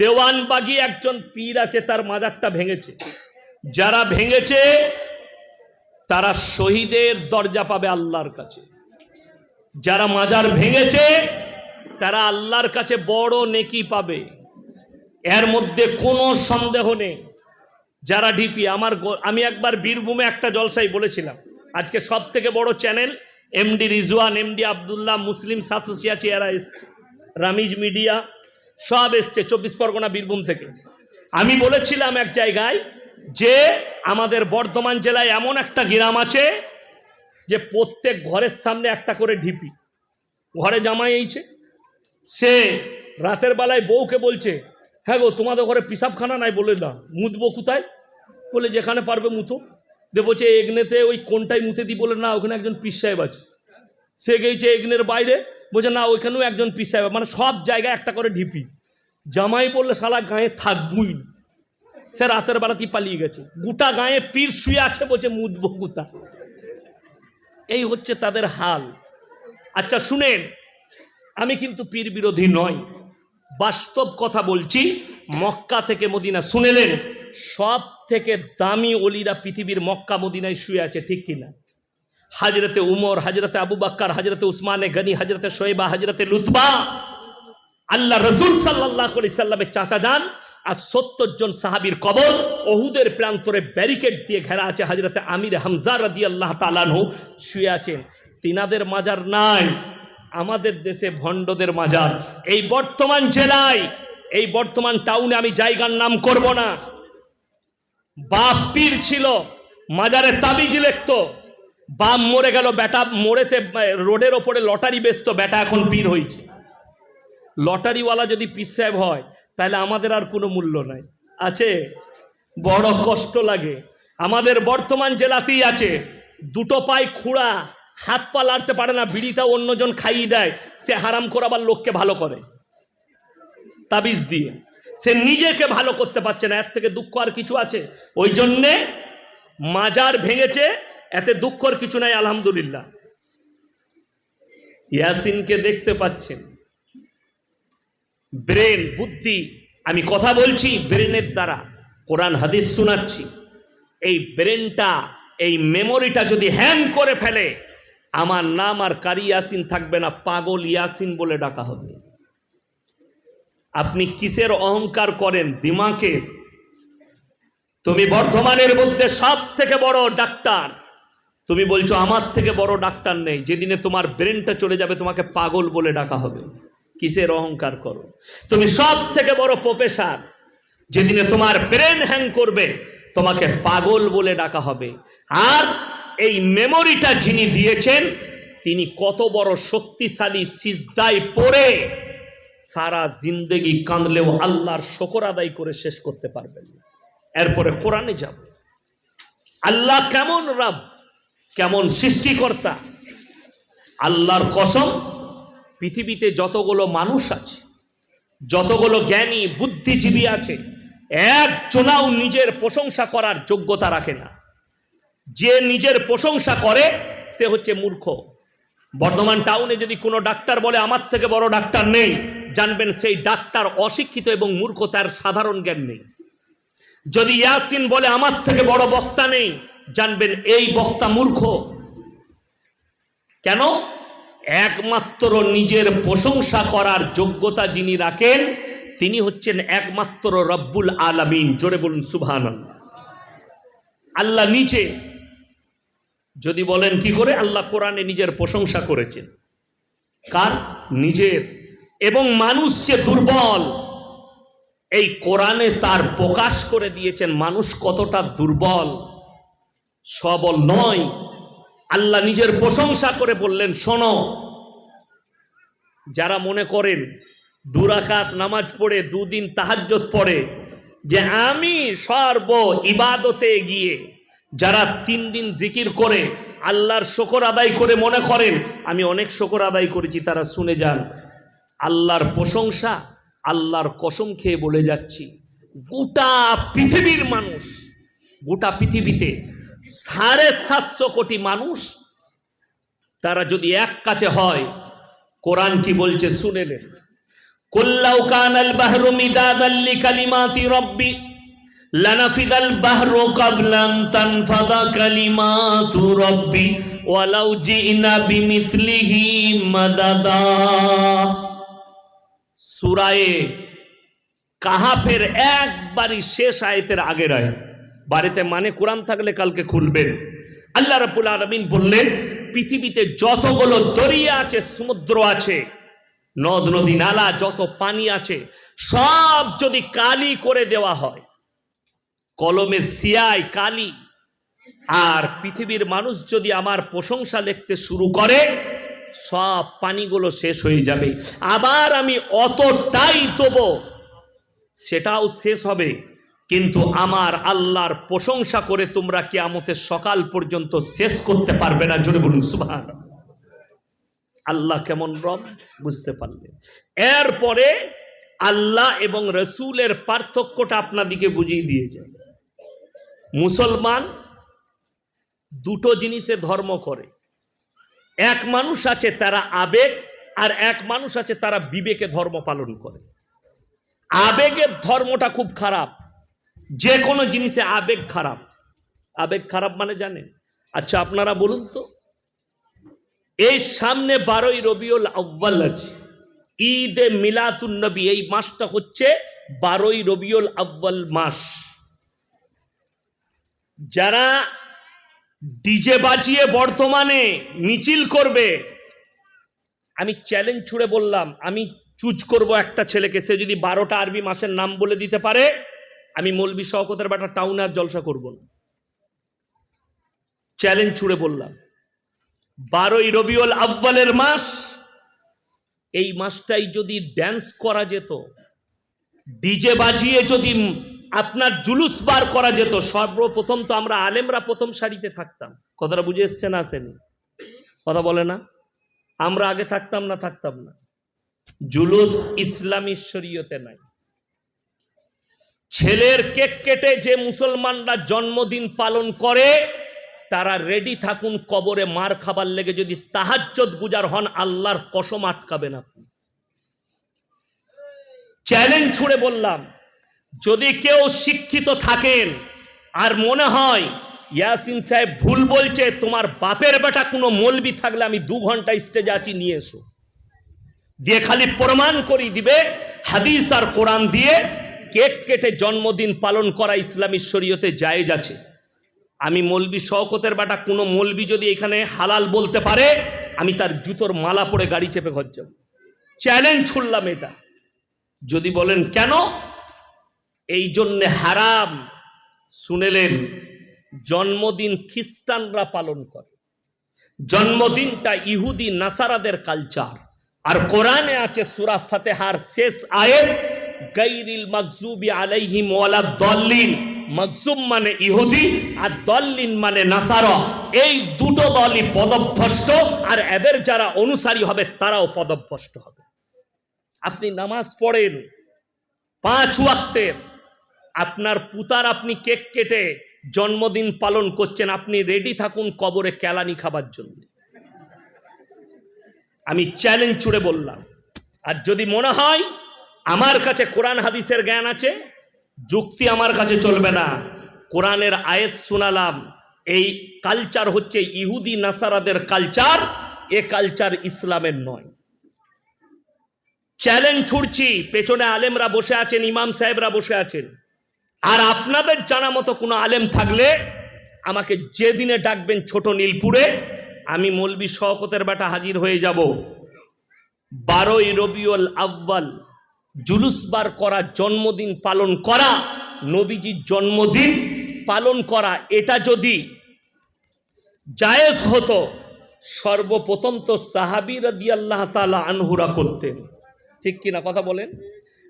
দেওয়ানবাগি একজন পীর আছে, তার মাজারটা ভেঙেছে। যারা ভেঙেছে, তারা শহীদের দরজা পাবে আল্লাহর কাছে। যারা মাজার ভেঙেছে, তারা আল্লাহর কাছে বড় নেকি পাবে। এর মধ্যে কোনো সন্দেহ নেই। যারা ডিপি, আমার আমি একবার বীরভূমে একটা জলসাই বলেছিলাম, আজকে সব থেকে বড় channel, MD Rizwan, MD Abdullah, মুসলিম সাতসিয়া চেয়ারা রামিজ মিডিয়া সব এসছে, চব্বিশ পরগনা বীরভূম থেকে। আমি বলেছিলাম এক জায়গায় যে আমাদের বর্ধমান জেলায় এমন একটা গ্রাম আছে যে প্রত্যেক ঘরের সামনে একটা করে ঢিপি। ঘরে জামাই এইছে। সে রাতের বেলায় বউকে বলছে হ্যাঁ গো, তোমাদের ঘরে পিসাবখানা নাই বলে না মুতবো কোথায়? বলে, যেখানে পারবে মুতো। দে বলছে, এগনেতে ওই কোনটাই মুতে দি বলে, না, ওখানে একজন পিস সাহেব আছে। সে গেছে এগনের বাইরে, বলছে, না, ওইখানেও একজন সাহেব। মানে সব জায়গায় একটা করে ঢিপি। জামাই পড়লে শালা গায়ে থাকবই। সে রাতের বেলাতেই পালিয়ে গেছে। গোটা গায়ে পীর শুয়ে আছে, বলছে মুদবো গুতা এই হচ্ছে তাদের হাল। আচ্ছা শুনেন, আমি কিন্তু পীর বিরোধী নয় বাস্তব কথা বলছি, মক্কা থেকে মদিনা। শুনেলেন সব থেকে দামি অলিরা পৃথিবীর মক্কা মদিনায় শুয়ে আছে, ঠিক কিনা? হাজরতে উমর, হাজরতে আবু বাক্কার হাজরতে উসমানে গনি, হাজরতে শোয়েবা, হাজরতে লুতবা আল্লাহ রসুল সাল্লাহ সাল্লামের চাচা যান আর সত্তর জন সাহাবির কবর অহুদের প্রান্তরে ব্যারিকেড দিয়ে ঘেরা আছে হাজরতে আমির হামজা রাদি আল্লাহ তালানহু শুয়ে আছেন। তিনাদের মাজার নাই, আমাদের দেশে ভণ্ডদের মাজার। এই বর্তমান জেলায়, এই বর্তমান টাউনে আমি জায়গার নাম করব না। বাপ পীর ছিল, মাজারে তাবিজ লিখতো বাপ মরে গেল, বেটা মরেতে রোডের ওপরে লটারি বেচতো, বেটা এখন পীর হয়েছে। লটারিওয়ালা যদি পীর সাহেব হয়, তাহলে আমাদের আর কোনো মূল্য নাই। আছে? বড় কষ্ট লাগে। আমাদের বর্তমান জেলাতেই আছে। দুটো পায়ে খুঁড়া, হাত পা লাড়তে পারে না বিড়িটা অন্যজন খাইয়ে দেয়। সে হারাম করাবার লোককে ভালো করে। তাবিজ দিয়ে। সে নিজেকে ভালো করতে পারছে না, এর থেকে দুঃখ আর কিছু আছে? ওই জন্যে মাজার ভেঙেছে, এতে দুঃখর কিছু নাই, আলহামদুলিল্লাহ। ইয়াসিনকে দেখতে পাচ্ছেন। ব্রেন, বুদ্ধি, আমি কথা বলছি ব্রেনের দ্বারা, কোরআন, হাদিস শোনাচ্ছি। এই ব্রেনটা, এই মেমোরিটা যদি হ্যাং করে ফেলে, আমার নাম আর কারি ইয়াসিন থাকবে না, পাগল ইয়াসিন বলে ডাকা হবে। আপনি কিসের অহংকার করেন, দিমাকের? তুমি বর্ধমানের মধ্যে সব থেকে বড় ডাক্তার। তুমি বলছো, আমার থেকে বড় ডাক্তার নেই। যেদিনে তোমার ব্রেনটা চলে যাবে, তোমাকে পাগল বলে ডাকা হবে। কিসের অহংকার করো? তুমি সব থেকে বড় প্রফেসর। যেদিনে তোমার ব্রেন হ্যাং করবে, তোমাকে পাগল বলে ডাকা হবে। আর এই মেমোরিটা যিনি দিয়েছেন, তিনি কত বড় শক্তিশালী সিজদায় পড়ে সারা জিন্দেগি কাঁদলেও আল্লাহর শকর আদায় করে শেষ করতে পারবেন না। এরপরে কোরআনে যাব। আল্লাহ কেমন রাব? কেমন সৃষ্টিকর্তা? আল্লাহর কসম, পৃথিবীতে যতগুলো মানুষ আছে, যতগুলো জ্ঞানী, বুদ্ধিজীবী আছে একজনাও নিজের প্রশংসা করার যোগ্যতা রাখে না। যে নিজের প্রশংসা করে, সে হচ্ছে মূর্খ। বর্ধমান টাউনে যদি কোনো ডাক্তার বলে, আমার থেকে বড় ডাক্তার নেই, জানবেন সেই ডাক্তার অশিক্ষিত এবং মূর্খ তার সাধারণ জ্ঞান নেই। যদি ইয়াসিন বলে, আমার থেকে বড় বক্তা নেই জানবেন এই বক্তা মূর্খ। কেন? একমাত্র নিজের প্রশংসা করার যোগ্যতা যিনি রাখেন, তিনি হচ্ছেন একমাত্র রব্বুল আলামিন। জোরে বলুন সুবহান আল্লাহ নিচে যদি বলেন কি করে? আল্লাহ কোরআনে নিজের প্রশংসা করেছেন। কার? নিজের। এবং মানুষ যে দুর্বল এই কোরআনে তার প্রকাশ করে দিয়েছেন, মানুষ কতটা দুর্বল, সবল নয়। আল্লাহ নিজের প্রশংসা করে বললেন, শোনো, যারা মনে করেন দুরাকাত নামাজ পড়ে, দুদিন তাহাজ্জত পড়ে, যে আমি সর্ব ইবাদতে গিয়ে যারা তিন দিন জিকির করে, আল্লাহর শকর আদায় করে মনে করেন, আমি অনেক শকর আদায় করেছি, তারা শুনে যান। আল্লাহর প্রশংসা আল্লাহর কসম খেয়ে বলে যাচ্ছি, গোটা পৃথিবীর মানুষ, গোটা পৃথিবীতে সাড়ে সাতশো কোটি মানুষ, তারা যদি এক কাছে হয়, কোরআন কি বলছে শুনে নেন কুল্লাউ কানাল বাহরু মিদাদাল লিকালিমাতি রব্বি, লানাফিদাল বাহরু কাবলান তানফাদা কালিমাতু রব্বি, ওয়ালাউ জিনা বিমিথলিহি মাদাদা। সূরায়ে কাহাফের একবারই শেষ আয়াতের আগের আয়াত। বাড়িতে মানে কোরআন থাকলে কালকে খুলবেন। আল্লাহ রাব্বুল আলামিন বললেন, পৃথিবীতে যতগুলো দরিয়া আছে, সমুদ্র আছে, নদ, নদী, নালা, যত পানি আছে, সব যদি কালি করে দেওয়া হয় কলমের সিয়াই কালি, আর পৃথিবীর মানুষ যদি আমার প্রশংসা লিখতে শুরু করে সব পানিগুলো শেষ হয়ে যাবে। আবার আমি অতটাই দেবো সেটাও শেষ হবে। কিন্তু আমার আল্লাহর প্রশংসা করে তোমরা কে কিয়ামতের সকাল পর্যন্ত শেষ করতে পারবে না। জোরে বলুন সুবহান আল্লাহ কেমন রব? বুঝতে পারলেন এরপরে আল্লাহ এবং রসুলের পার্থক্যটা আপনাদিকে বুঝিয়ে দিয়ে যায়। মুসলমান দুটো জিনিসে ধর্ম করে। এক মানুষ আছে তারা আবেগ, আর এক মানুষ আছে তারা বিবেকে ধর্ম পালন করে। আবেগের ধর্মটা খুব খারাপ। যে কোনো জিনিসে আবেগ খারাপ। আবেগ খারাপ মানে জানেন? আচ্ছা আপনারা বলুন তো। এই সামনে বারোই রবিউল আব্বাল আছে। ঈদ এ মিলাতুন নবী, এই মাসটা হচ্ছে বারোই রবিউল আব্বাল মাস। যারা ডিজে বাজিয়ে বর্তমানে মিছিল করবে। আমি চ্যালেঞ্জ ছুড়ে বললাম, আমি চুজ করব একটা ছেলেকে, সে যদি বারোটা আরবি মাসের নাম বলে দিতে পারে, আমি মলবি শওকতের বেটা টাউনে আর জলসা করব না। চ্যালেঞ্জ ছুড়ে বললাম, বারোই রবিউল আব্বালের মাস, এই মাসটাই যদি ড্যান্স করা যেত, ডিজে বাজিয়ে যদি আপনার জুলুস বার করা যেত। সর্বপ্রথম তো আমরা আলেমরা প্রথম সারিতে থাকতাম। কথাটা বুঝে এসছে না আসেনি? কথা বলে না? আমরা আগে থাকতাম না থাকতাম না? জুলুস ইসলামী শরীয়তে নাই। ছেলের কেক কেটে যে মুসলমানরা জন্মদিন পালন করে, তারা রেডি থাকুন কবরে মার খাবার লেগে। যদি তাহাজ্জত গুজার হন, আল্লাহর কসম আটকাবেন আপনি। চ্যালেঞ্জ ছুড়ে বললাম যদি কেউ শিক্ষিত থাকেন আর মনে হয় ইয়াসিন সাহেব ভুল বলছে, তোমার বাপের বেটা কোনো মলবি থাকলে আমি দু ঘণ্টা স্টেজে আছি, নিয়ে এসো। দিয়ে খালি প্রমাণ করি দিবে, হাদিস আর কোরআন দিয়ে কেক কেটে জন্মদিন পালন করা ইসলামী শরীয়তে জায়েজ আছে। আমি মলবি শওকতের বেটা, কোনো মলবি যদি এখানে হালাল বলতে পারে, আমি তার জুতোর মালা পরে গাড়ি চেপে ঘর যাব। চ্যালেঞ্জ ছুড়লাম এটা। যদি বলেন কেন? এই জন্যে হারাম শুনেলেন, জন্মদিন খ্রিস্টানরা পালন করে। জন্মদিনটা ইহুদি, নাসারাদের কালচার আর কোরআনে আছে সুরা ফাতেহার শেষ আয়ের গাইরিল মাকজুবি আলাইহিম ওয়ালা দল্লিন। মকজুম মানে ইহুদি আর দল্লিন মানে নাসারা। এই দুটো দলই পদভ্রষ্ট, আর এদের যারা অনুসারী হবে, তারাও পদভ্রষ্ট হবে। আপনি নামাজ পড়েন, পাঁচ ওয়াক্তের আপনার পুতার আপনি কেক কেটে জন্মদিন পালন করছেন, আপনি রেডি থাকুন কবরে কেলানি খাবার জন্য। আমি চ্যালেঞ্জ ছুড়ে বললাম, আর যদি মনে হয় আমার কাছে কোরআন হাদিসের জ্ঞান আছে, যুক্তি আমার কাছে চলবে না। কোরআনের আয়েত শোনালাম, এই কালচার হচ্ছে ইহুদি নাসারাদের কালচার এ কালচার ইসলামের নয়। চ্যালেঞ্জ ছুড়ছি, পেছনে আলেমরা বসে আছেন, ইমাম সাহেবরা বসে আছেন। আর আপনাদের জানা মতো কোনো আলেম থাকলে আমাকে যেদিনে ডাকবেন ছোট নীলপুরে, আমি মলবি শওকতের বেটা হাজির হয়ে যাব। বারোই রবিউল আব্বাল জুলুস বার করা জন্মদিন পালন করা, নবীজির জন্মদিন পালন করা, এটা যদি জায়েজ হতো, সর্বপ্রথম তো সাহাবি রাদি আল্লাহ তালা আনহুরা করতেন। ঠিক কিনা কথা বলেন?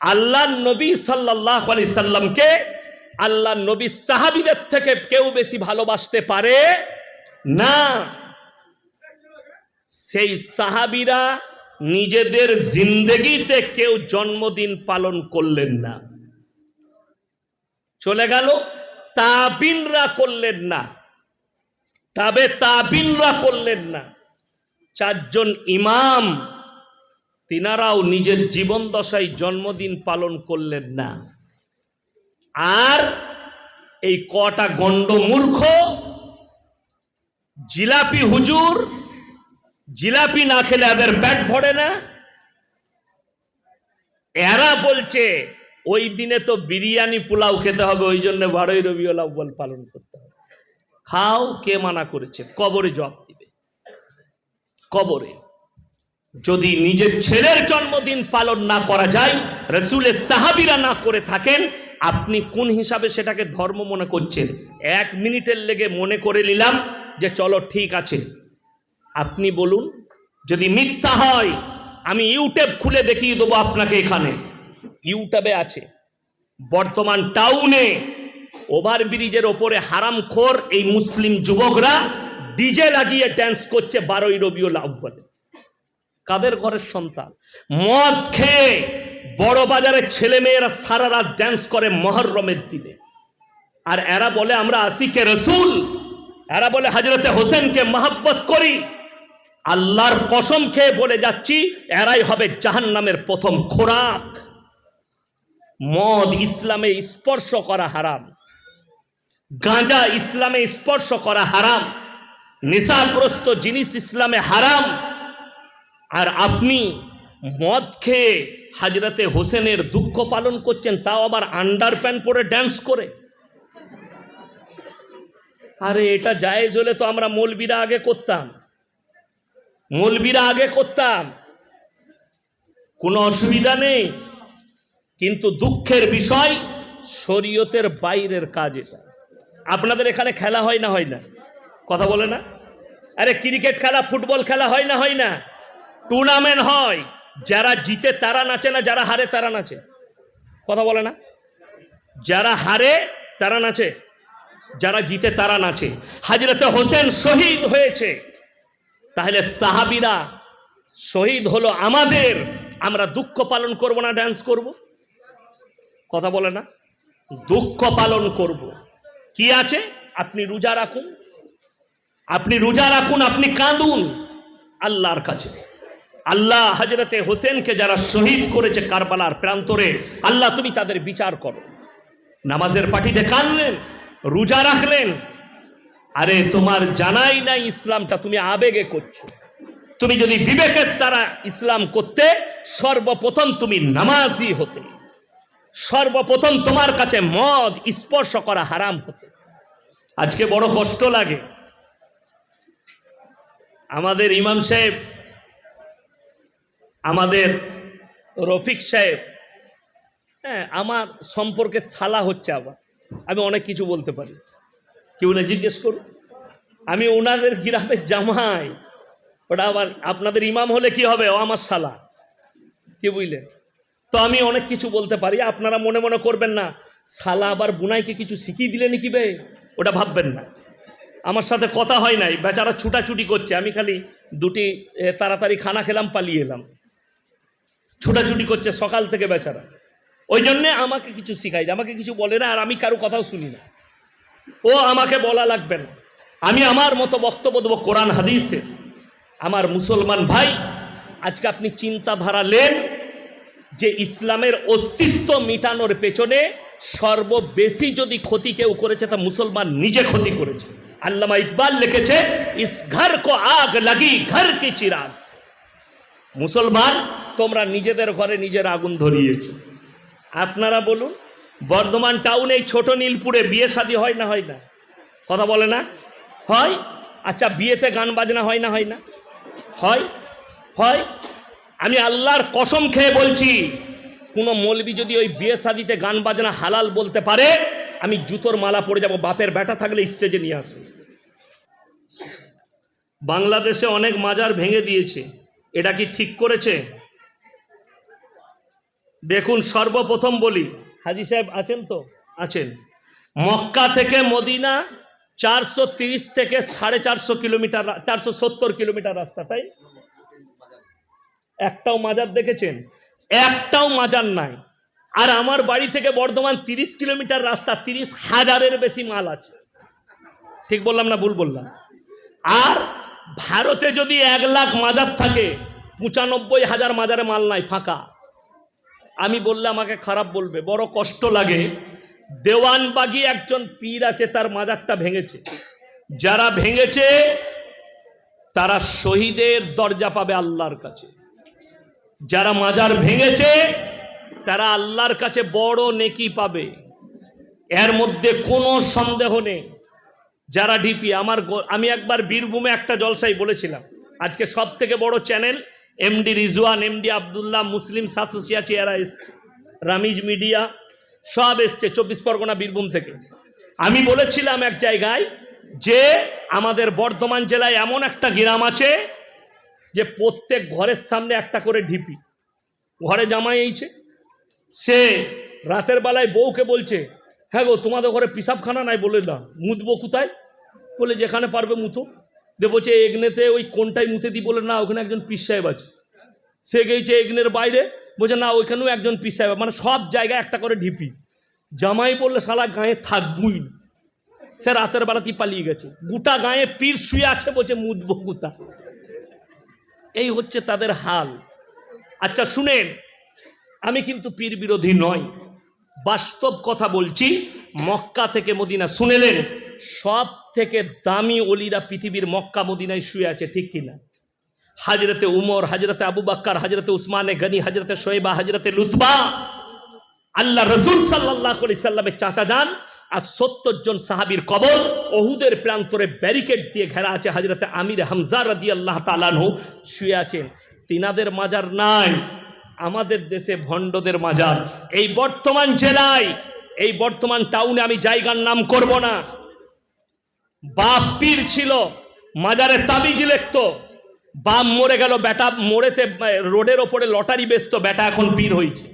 আল্লাহ নবী সাল্লাহ আলি সাল্লামকে আল্লাহ নবী সাহাবিদের থেকে কেউ বেশি ভালোবাসতে পারে না। সেই সাহাবিরা নিজেদের জিন্দগিতে কেউ জন্মদিন পালন করলেন না। চলে গেল, তাবিনরা করলেন না। তবে তাবিনরা করলেন না। চারজন ইমাম তিনারাও নিজের জীবন দশায় জন্মদিন পালন করলেন না। আর এই কটা গণ্ড মূর্খ, জিলাপি হুজুর, জিলাপি না খেলে এদের পেট ভরে না। এরা বলছে, ওই দিনে তো বিরিয়ানি পোলাও খেতে হবে, ওই জন্য বারোই রবিউল আউ্বাল পালন করতে হবে। খাও, কে মানা করেছে? কবরে জবাব দিবে। কবরে। যদি নিজের ছেলের জন্মদিন পালন না করা যায়, রসুলের সাহাবিরা না করে থাকেন, আপনি কোন হিসাবে সেটাকে ধর্ম মনে করছেন? এক মিনিটের লেগে মনে করে নিলাম যে চলো ঠিক আছে। আপনি বলুন, যদি মিথ্যা হয়, আমি ইউটিউব খুলে দেখিয়ে দেবো আপনাকে এখানে। ইউটিউবে আছে। বর্তমান টাউনে ওভার ব্রিজের ওপরে হারামখোর এই মুসলিম যুবকরা ডিজে লাগিয়ে ড্যান্স করছে বারোই রবিউল আউ্বালে কাদের ঘরের সন্তান? মদ খেয়ে বড় বাজারের ছেলে মেয়েরা সারা রাত ড্যান্স করে মহরমের দিনে। আর এরা বলে, আমরা আসিকে রসুল? এরা বলে হাজরতে হোসেনকে মহাব্বত করি। আল্লাহর কসম খেয়ে বলে যাচ্ছি, এরাই হবে জাহান্নামের প্রথম খোরাক। মদ ইসলামে স্পর্শ করা হারাম। গাঁজা ইসলামে স্পর্শ করা হারাম। নেশাগ্রস্ত জিনিস ইসলামে হারাম। আর আপনি মদ খেয়ে হাজরাতে হোসেনের দুঃখ পালন করছেন, তাও আবার আন্ডার প্যান্ট পরে ড্যান্স করে। আরে, এটা জায়েজ হলে তো আমরা মৌলবীরা আগে করতাম। মৌলবীরা আগে করতাম। কোনো অসুবিধা নেই। কিন্তু দুঃখের বিষয় শরীয়তের বাইরের কাজ এটা। আপনাদের এখানে খেলা হয় না হয় না? কথা বলে না? আরে, ক্রিকেট খেলা, ফুটবল খেলা হয় না হয় না? টুর্নামেন্ট হয়, যারা জিতে তারা নাচে না যারা হারে তারা নাচে। কথা বলে না? যারা হারে তারা নাচে, যারা জিতে তারা নাচে। হাজরতে হোসেন শহীদ হয়েছে। তাহলে সাহাবিরা শহীদ হলো আমাদের, আমরা দুঃখ পালন করব না ড্যান্স করব? কথা বলে না? দুঃখ পালন করব। কি আছে? আপনি রোজা রাখুন। আপনি রোজা রাখুন, আপনি কাঁদুন। আল্লাহর কাছে। আল্লাহ হজরতে হোসেনকে যারা শহীদ করেছে কারবালার প্রান্তরে, আল্লাহ তুমি তাদের বিচার করো। নামাজের পাঠিতে কাঁদলেন, রোজা রাখলেন, আরে তোমার জানাই নাই ইসলামটা তুমি আবেগে করছ। তুমি যদি বিবেকের দ্বারা ইসলাম করতে, সর্বপ্রথম তুমি নামাজি হতে। সর্বপ্রথম তোমার কাছে মদ স্পর্শ করা হারাম হতে। আজকে বড় কষ্ট লাগে। আমাদের ইমাম সাহেব আমাদের রফিক সাহেব হ্যাঁ আমার সম্পর্কে সালা হচ্ছে আবার। আমি অনেক কিছু বলতে পারি। কেউ না জিজ্ঞেস করুন আমি ওনাদের গ্রামের জামাই। ওটা আবার আপনাদের ইমাম হলে কি হবে? ও আমার সালা। কি বুঝলেন তো আমি অনেক কিছু বলতে পারি। আপনারা মনে মনে করবেন না, সালা আবার বুনাইকে কিছু শিখিয়ে দিলে নাকি বে? ওটা ভাববেন না। আমার সাথে কথা হয় নাই। বেচারা ছুটাছুটি করছে। আমি খালি দুটি তাড়াতাড়ি খানা খেলাম, পালিয়ে এলাম। ছুটাছুটি করছে সকাল থেকে বেচারা। ওই জন্যে আমাকে কিছু শিখাই আমাকে কিছু বলে না, আর আমি কারও কথাও শুনি না। ও আমাকে বলা লাগবে না। আমি আমার মতো বক্তব্য দেবো কোরআন হাদিসে। আমার মুসলমান ভাই, আজকে আপনি চিন্তাধারা নেন যে ইসলামের অস্তিত্ব মিটানোর পেছনে সর্ববেশি যদি ক্ষতি কেউ করেছে, তা মুসলমান নিজে ক্ষতি করেছে। আল্লামা ইকবাল লিখেছে, ইস ঘর কো আগ লাগি, ঘর কি চিরাগ। মুসলমান, তোমরা নিজেদের ঘরে নিজের আগুন ধরিয়েছ। আপনারা বলুন, বর্ধমান টাউনে ছোট নীলপুরে বিয়ে শাদী হয় না হয় না? কথা বলে না? হয়? আচ্ছা বিয়েতে গান বাজনা হয় না হয় না? হয়? হয়? আমি আল্লাহর কসম খেয়ে বলছি, কোনো মৌলবি যদি ওই বিয়ে শাদিতে গান বাজনা হালাল বলতে পারে, আমি জুতোর মালা পরে যাব, বাপের ব্যাটা থাকলে স্টেজে নিয়ে আসুন। বাংলাদেশে অনেক মাজার ভেঙে দিয়েছে। এটা কি ঠিক করেছে? দেখুন, সর্বপ্রথম বলি, হাজি সাহেব আছেন তো? আছেন। মক্কা থেকে মদিনা চারশো থেকে সাড়ে চারশো কিলোমিটার, চারশো সত্তর কিলোমিটার রাস্তা, তাই? একটাও মাজার দেখেছেন? একটাও মাজার নাই। আর আমার বাড়ি থেকে বর্ধমান তিরিশ কিলোমিটার রাস্তা, তিরিশ হাজারের বেশি মাল আছে। ঠিক বললাম না ভুল বললাম? আর ভারতে যদি এক লাখ মাজার থাকে, পঁচানব্বই হাজার মাজারে মাল নাই, ফাঁকা। আমি বললে আমাকে খারাপ বলবে, বড় কষ্ট লাগে। দেওয়ানবাগি একজন পীর আছে, তার মাজারটা ভেঙেছে। যারা ভেঙেছে, তারা শহীদের দরজা পাবে আল্লাহর কাছে। যারা মাজার ভেঙেছে, তারা আল্লাহর কাছে বড় নেকি পাবে। এর মধ্যে কোনো সন্দেহ নেই। যারা ডিপি আমার আমি একবার বীরভূমে একটা জলসাই বলেছিলাম। আজকে সব থেকে বড় channel MD Rizwan MD Abdullah, মুসলিম সাতসিয়াচি এরা এসছে, রামিজ মিডিয়া, সব এসছে চব্বিশ পরগনা বীরভূম থেকে। আমি বলেছিলাম এক জায়গায় যে আমাদের বর্ধমান জেলায় এমন একটা গ্রাম আছে যে প্রত্যেক ঘরের সামনে একটা করে ঢিপি ঘরে জামাই এইছে। সে রাতের বেলায় বউকে বলছে হ্যাঁ গো, তোমাদের ঘরে পিসাবখানা নাই বলে না। মুতবো কোথায়? বলে, যেখানে পারবে মুতো। দে বলছে, এগনেতে ওই কোনটাই মুতে দি বলে, না, ওখানে একজন পিস সাহেব আছে। সে গেছে এগনের বাইরে, বলছে, না, ওইখানেও একজন পিস সাহেব মানে সব জায়গায় একটা করে ঢিপি। জামাই বললে, শালা গায়ে থাকবই। সে রাতের বেলাতেই পালিয়ে গেছে। গোটা গায়ে পীর শুয়ে আছে, বলছে মুদবো গুতা এই হচ্ছে তাদের হাল। আচ্ছা শুনেন, আমি কিন্তু পীর বিরোধী নয় বাস্তব কথা বলছি, মক্কা থেকে মদিনা শুনেলেন, সব থেকে দামি অলিরা পৃথিবীর মক্কা মদিনায় শুয়ে আছে, ঠিক কিনা? হাজরতে উমর, হাজরতে আবু বাক্কার, হাজরতে উসমানে গনি, হাজরতে শোয়েবা, হাজরতে লুতবা, আল্লাহ রসুল সাল্লাহ সাল্লামের চাচা যান, আর সত্তর জন সাহাবির কবর অহুদের প্রান্তরে ব্যারিকেড দিয়ে ঘেরা আছে, হাজরতে আমির হামজা রাদি আল্লাহ তালানহু শুয়ে আছেন। তিনাদের মাজার নাই আমাদের দেশে ভণ্ডদের মাজার। এই বর্তমান জেলায়, এই বর্তমান টাউনে আমি জায়গার নাম করব না। বাপ পীর ছিল, মাজারে তাবিজ লিখতো। বাপ মরে গেল, বেটা মরেতে রোডের ওপরে লটারি বেচতো, বেটা এখন পীর হয়েছে।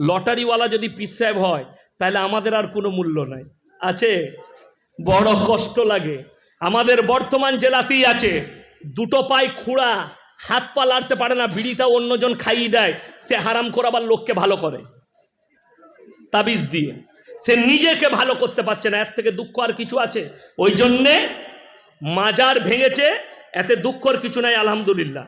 লটারিওয়ালা যদি পীর সাহেব হয়, তাহলে আমাদের আর কোনো মূল্য নাই। আছে? বড় কষ্ট লাগে। আমাদের বর্তমান জেলাতেই আছে, দুটো পায়ে খুঁড়া হাত পা লাড়তে পারে না, বিড়িটা অন্যজন খাইয়ে দেয়, সে হারাম করাবার লোককে ভালো করে। তাবিজ দিয়ে। সে নিজেকে ভালো করতে পারছে না, এর থেকে দুঃখ আর কিছু আছে? ওই জন্যে মাজার ভেঙেছে, এতে দুঃখর কিছু নাই, আলহামদুলিল্লাহ।